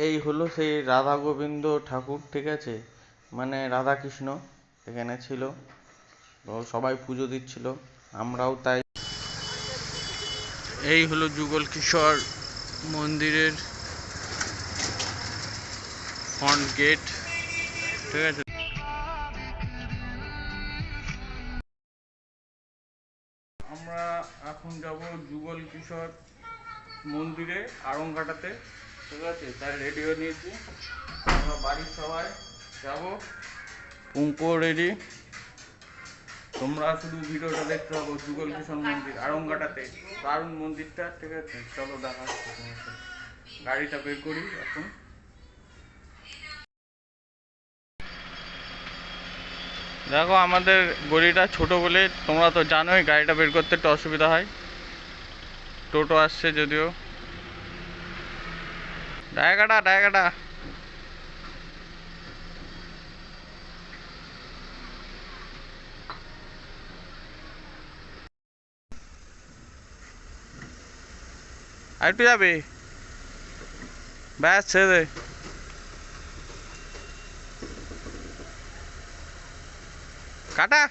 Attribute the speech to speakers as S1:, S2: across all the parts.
S1: এই হলো সেই রাধা গোবিন্দ ঠাকুর, ঠিক আছে? মানে রাধা কৃষ্ণ এখানে ছিল। সবাই পুজো দিচ্ছিল, আমরাও তাই। এই হলো যুগল কিশোর মন্দিরের ফ্রন্ট গেট ঠিক আছে? আমরা এখন যাব যুগল কিশোর মন্দিরে আড়ংঘাটাতে ঠিক আছে তাই রেডি হয়ে নিয়েছি। আমরা বাড়ির সবাই যাব। পুঙ্কো রেডি তোমরা শুধু ভিডিওটা দেখতে পাবো যুগল কিশোর মন্দির আড়ংঘাটাতে দারুণ মন্দিরটা, ঠিক আছে? চলো দেখা। গাড়িটা বের করি এখন। দেখো, আমাদের গলিটা ছোট বলে তোমরা তো জানোই, গাড়িটা বের করতে একটু অসুবিধা হয়। টোটো আসছে যদিও। ডায়গাটা ডায়গাটা আরেকটু যাবে ব্যাস ছেড়ে দে কাটা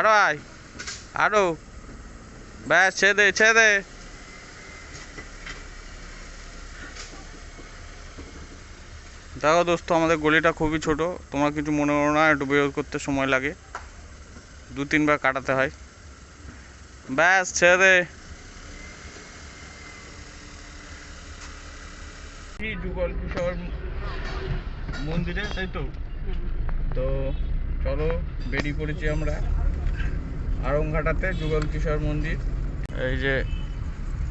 S1: আরও আয়। আরও। ব্যাস ছেড়ে দে ছেড়ে দে। দেখো দোস্ত আমাদের গলিটা খুবই ছোট। তোমার কিছু মনে করো না একটু বের করতে সময় লাগে। দু তিনবার কাটাতে হয়। ব্যাস ছেড়ে দে। যুগল কিশোর মন্দিরে তাই তো? তো চলো বেরিয়ে পড়েছি আমরা। আড়ংঘাটাতে যুগল কিশোর মন্দির। এই যে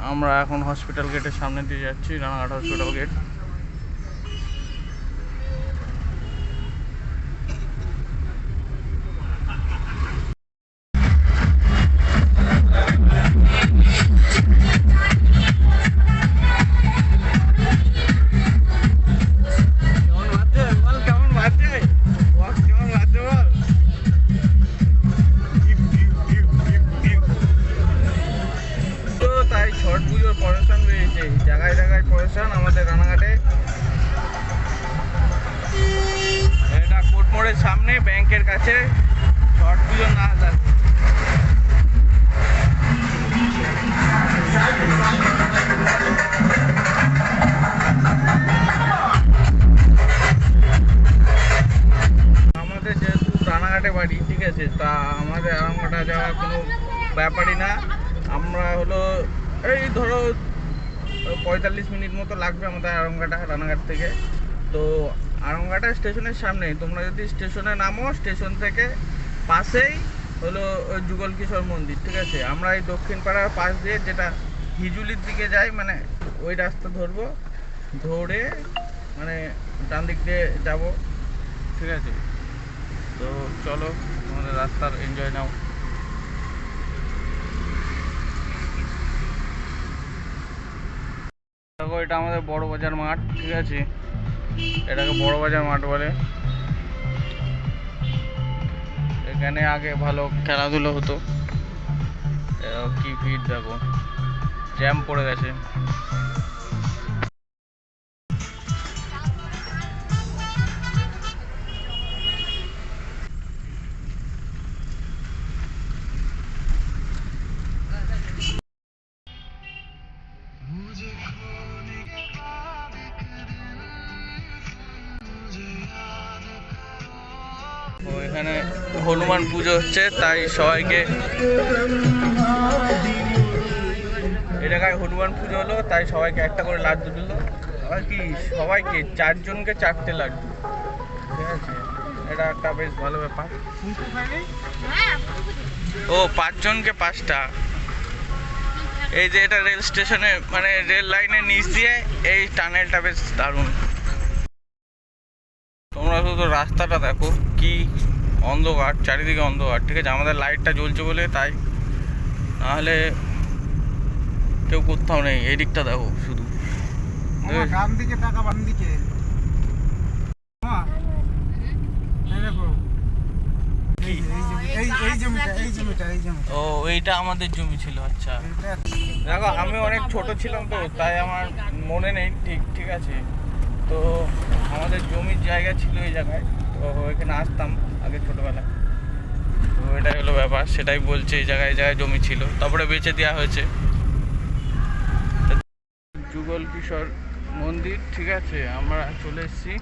S1: আমরা এখন হসপিটাল গেটের সামনে দিয়ে যাচ্ছি, রানাঘাট হসপিটাল গেট ছট পুজো না আছে আমাদের যেহেতু রানাঘাটে বাড়ি, ঠিক আছে, তা আমাদের আরামঘাটা যাওয়ার কোনো ব্যাপারই না। আমরা হলো, এই ধরো, পঁয়তাল্লিশ মিনিট মতো লাগবে আমাদের আরামঘাটা, রানাঘাট থেকে। তো আরামঘাটা স্টেশনের সামনে। তোমরা যদি স্টেশনে নামো, স্টেশন থেকে পাশেই হলো যুগল কিশোর মন্দির, ঠিক আছে? আমরা এই দক্ষিণ পাড়ার পাশ দিয়ে যেটা হিজুলির দিকে যাই মানে ওই রাস্তা ধরবো, ধরে মানে ডান দিক দিয়ে যাব, ঠিক আছে? তো চলো আমাদের রাস্তার এনজয় নাও। দেখো, এটা আমাদের বড় বাজার মাঠ, ঠিক আছে? এটাকে বড় বাজার মাঠ বলে। এখানে আগে ভালো খেলাধুলো হতো। কি ভিড় দেখো। জ্যাম পড়ে গেছে। হনুমান পুজো হচ্ছে, তাই সবাইকে এই জায়গায় হনুমান পুজো হলো, তাই সবাইকে একটা করে লাড্ডু দিল। আর কি, সবাইকে, চারজনকে চারটে লাড্ডু। ঠিক আছে? এটা একটা বেশ ভালো ব্যাপার। ও, পাঁচজনকে পাঁচটা? এই যে এটা রেল স্টেশনে মানে রেল লাইনের নিচ দিয়ে এই টানেলটা বেশ দারুণ। তোমরা শুধু রাস্তাটা দেখো, কি অন্ধকার চারিদিকে অন্ধকার ঠিক আছে? আমাদের লাইটটা জ্বলছে বলে তাই। নাহলে কেউ কোথাও নেই এই। দিকটা দেখো। শুধু
S2: ডান দিকে টাকা বাম দিকে
S1: ও এইটা আমাদের জমি ছিল আচ্ছা। দেখো আমি অনেক ছোট ছিলাম তো তাই আমার মনে নেই ঠিক ঠিক আছে। তো আমাদের জমির জায়গা ছিল এই জায়গায়, তো এখানে আসতাম আগে ছোটবেলায়। তো এটাই হলো ব্যাপার, সেটাই বলছে এই জায়গায় জায়গায় জমি ছিল, তারপরে বেচে দেওয়া হয়েছে। যুগল কিশোর মন্দির, ঠিক আছে, আমরা চলে এসেছি।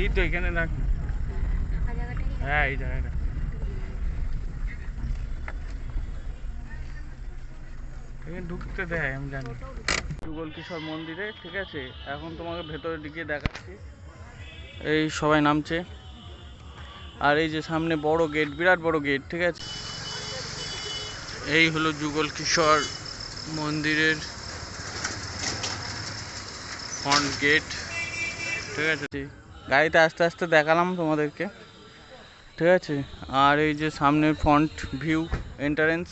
S3: এই
S1: তো এখানে রাখ? হ্যাঁ এই জায়গাটা। এখানে ঢুকতে দেয়, আমি জানি। যুগল কিশোর মন্দিরে, ঠিক আছে? এখন তোমাকে ভেতরে দিকে দেখাচ্ছি। এই সবাই নামছে। আর এই যে সামনে বড় গেট, বিরাট বড় গেট, ঠিক আছে? এই হলো যুগল কিশোর মন্দিরের ফ্রন্ট গেট ঠিক আছে? গাড়িতে আস্তে আস্তে দেখালাম তোমাদেরকে, ঠিক আছে? আর এই যে সামনের ফ্রন্ট ভিউ এন্টারেন্স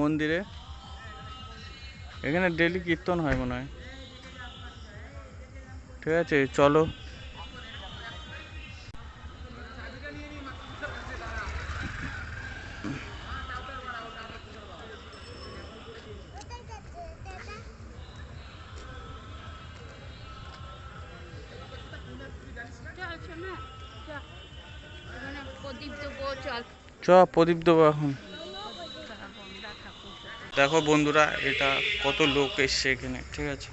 S1: মন্দিরে এখানে ডেলি কীর্তন হয় মনে হয়। ঠিক আছে চলো। চ প্রদীপ দেবো এখন। দেখো বন্ধুরা এটা কত লোক এসছে এখানে ঠিক আছে?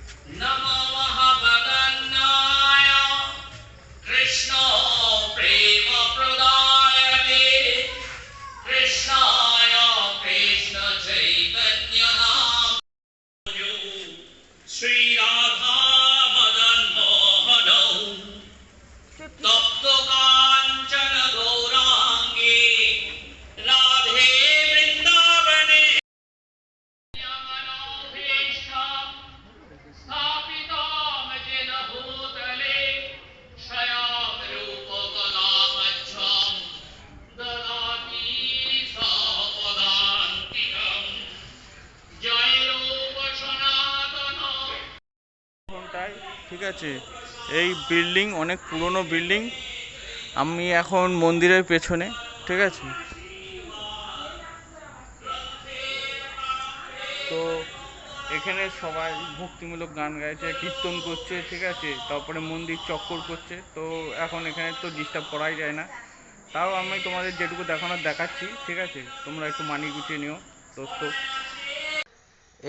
S1: আছে এই বিল্ডিং অনেক পুরনো বিল্ডিং আমি এখন মন্দিরের পেছনে, ঠিক আছে? তো এখানে সবাই ভক্তিমূলক গান গাইছে, কীর্তন করছে, ঠিক আছে? তারপরে মন্দির চক্কর করছে। তো এখন এখানে তো ডিস্টার্ব করাই যায় না। তাও আমি তোমাদের যেটুকু দেখানোর দেখাচ্ছি, ঠিক আছে? তোমরা একটু মানি গুছিয়ে নিও, দোস্ত।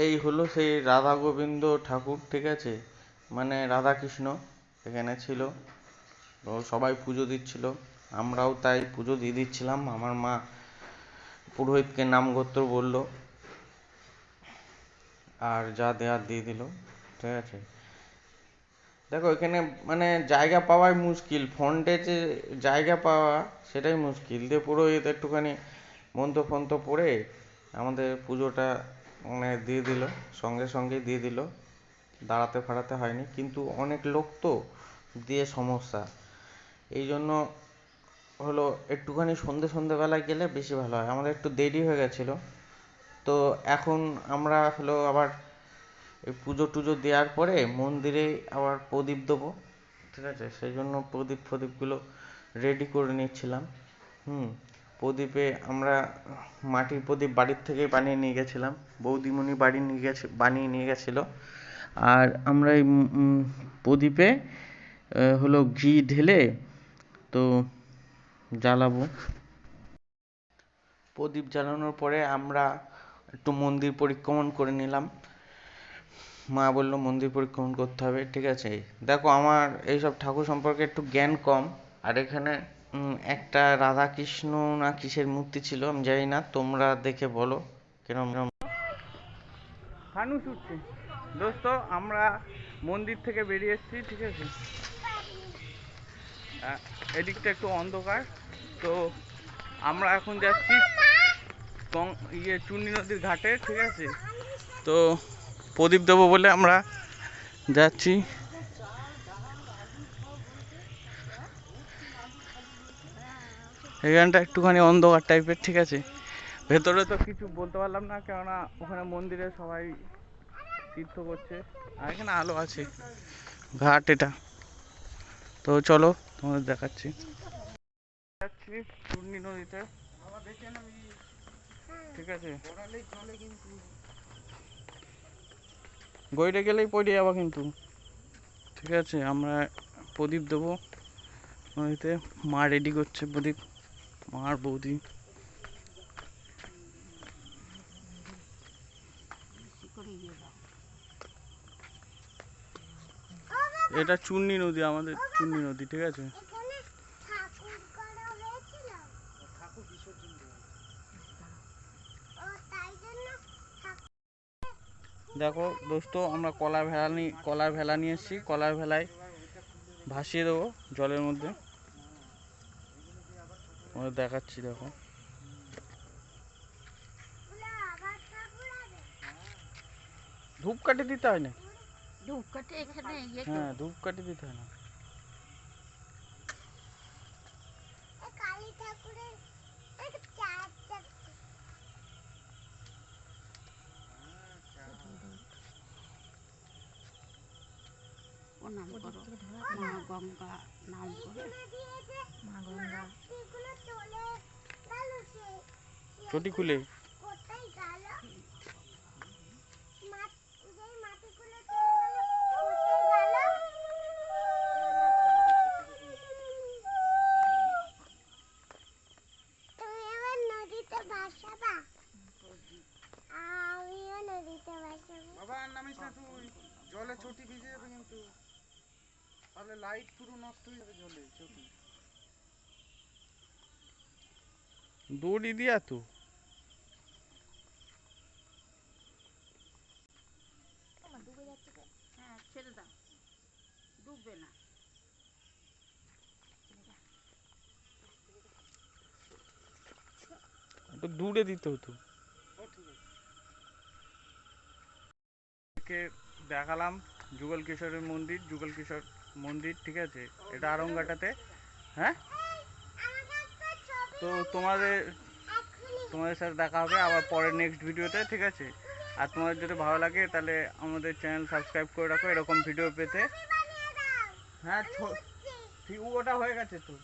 S1: এই হলো সেই রাধা গোবিন্দ ঠাকুর, ঠিক আছে? মানে রাধা কৃষ্ণ এখানে ছিল। তো সবাই পুজো দিচ্ছিল। আমরাও তাই পুজো দিয়ে দিচ্ছিলাম। আমার মা পুরোহিতকে নাম গোত্র বলল। আর যা দেওয়ার দিয়ে দিল। ঠিক আছে। দেখো, এখানে মানে জায়গা পাওয়াই মুশকিল। ফ্রন্টে যে জায়গা পাওয়া, সেটাই মুশকিল। দিয়ে পুরোহিত একটুখানি মন্ত্র ফন্ত্র পড়ে আমাদের পুজোটা মানে দিয়ে দিল, সঙ্গে সঙ্গে দিয়ে দিল। দাঁড়াতে ফাড়াতে হয়নি। কিন্তু অনেক লোক তো দিয়ে সমস্যা। এই জন্য হলো একটুখানি সন্ধে সন্ধেবেলায় গেলে বেশি ভালো হয়। আমাদের একটু দেরি হয়ে গেছিল। তো এখন আমরা হলো আবার এই পুজো টুজো দেওয়ার পরে মন্দিরে আবার প্রদীপ দেবো, ঠিক আছে? সেই জন্য প্রদীপ ফদীপগুলো রেডি করে নিচ্ছিলাম। হুম, প্রদীপে আমরা মাটির প্রদীপ বাড়ির থেকে বানিয়ে নিয়ে গেছিলাম। বৌদিমণি বাড়ি নিয়ে গেছে, বানিয়ে নিয়ে গেছিল। আর আমরা এই প্রদীপে হলো ঘি ঢেলে তো জ্বালাবো। প্রদীপ জ্বালানোর পরে আমরা একটু মন্দির পরিক্রমণ করে নিলাম। মা বলল, মন্দির পরিক্রমণ করতে হবে, ঠিক আছে? দেখো, আমার এইসব ঠাকুর সম্পর্কে একটু জ্ঞান কম। আর এখানে একটা রাধা কৃষ্ণ না কিসের মূর্তি ছিল, আমি জানি না, তোমরা দেখে বলো, কিরম ফানুস উঠছে। দোস্ত, আমরা মন্দির থেকে বেরিয়ে এসেছি, ঠিক আছে? এদিকটা একটু অন্ধকার। তো আমরা এখন যাচ্ছি ইয়ে চুন্নি নদীর ঘাটে, ঠিক আছে? তো প্রদীপ দেবো বলে আমরা যাচ্ছি। এখানটা একটুখানি অন্ধকার টাইপের ঠিক আছে? ভেতরে তো কিছু বলতে পারলাম না, কেননা ওখানে মন্দিরে সবাই তীর্থ করছে। আর এখানে আলো আছে। ঘাট এটা। তো চলো তোমাদের দেখাচ্ছি। যাচ্ছি চূর্ণী নদীতে। ঠিক আছে। গইরে গেলেই পড়ে যাব কিন্তু। ঠিক আছে আমরা প্রদীপ দেবো নদীতে। মা রেডি করছে প্রদীপ। মা আর বৌদি। এটা চুন্নি নদী আমাদের চুন্নি নদী ঠিক আছে? দেখো দোস্ত আমরা কলার ভেলা নিয়ে কলার ভেলা নিয়ে এসেছি। কলার ভেলায় ভাসিয়ে দেবো জলের মধ্যে। তোমাদের দেখাচ্ছি দেখো। ধূপকাঠি দিতে হয় না
S3: ধূপকাঠি এখানে ইয়ে
S1: হ্যাঁ ধূপকাঠি দিতে হয় না
S3: কালী ঠাকুরের এক চার চার
S4: প্রণাম করো মা গঙ্গা নাম করে
S3: মা গঙ্গা এগুলো চলে গেল সে
S1: চটি খুলে
S3: কোথায় গেল মাঠ যেই মাটিগুলো চলে গেল কোথায় গেল তুমি এবার নদীতে ভাসাবা আমিও নদীতে ভাসাবো
S2: বাবা আর নামিস না তুই জলে চটি ভিজে যাবে কিন্তু। তাহলে লাইট পুরো নষ্ট হয়ে যাবে জলে চটি
S1: দড়ি দিয়া তো।
S4: হ্যাঁ ছেড়ে দাও। ডুববে না।
S1: একটু দূরে দিতে হতো
S2: ও ঠিক আছে
S1: কে দেখালাম যুগল কিশোরের মন্দির, যুগল কিশোর মন্দির, ঠিক আছে? এটা আরঙ্গাটাতে। হ্যাঁ? তো তোমাদের তোমাদের সাথে দেখা হবে আবার পরের নেক্সট ভিডিওতে ঠিক আছে? আর তোমাদের যদি ভালো লাগে, তাহলে আমাদের চ্যানেল সাবস্ক্রাইব করে রাখো, এরকম ভিডিও পেতে। হ্যাঁ ওটা হয়ে গেছে তো।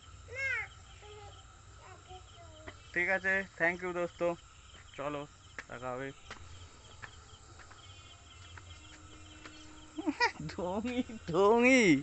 S1: ঠিক আছে? থ্যাংক ইউ দোস্ত। চলো, দেখা হবে। 동이 동이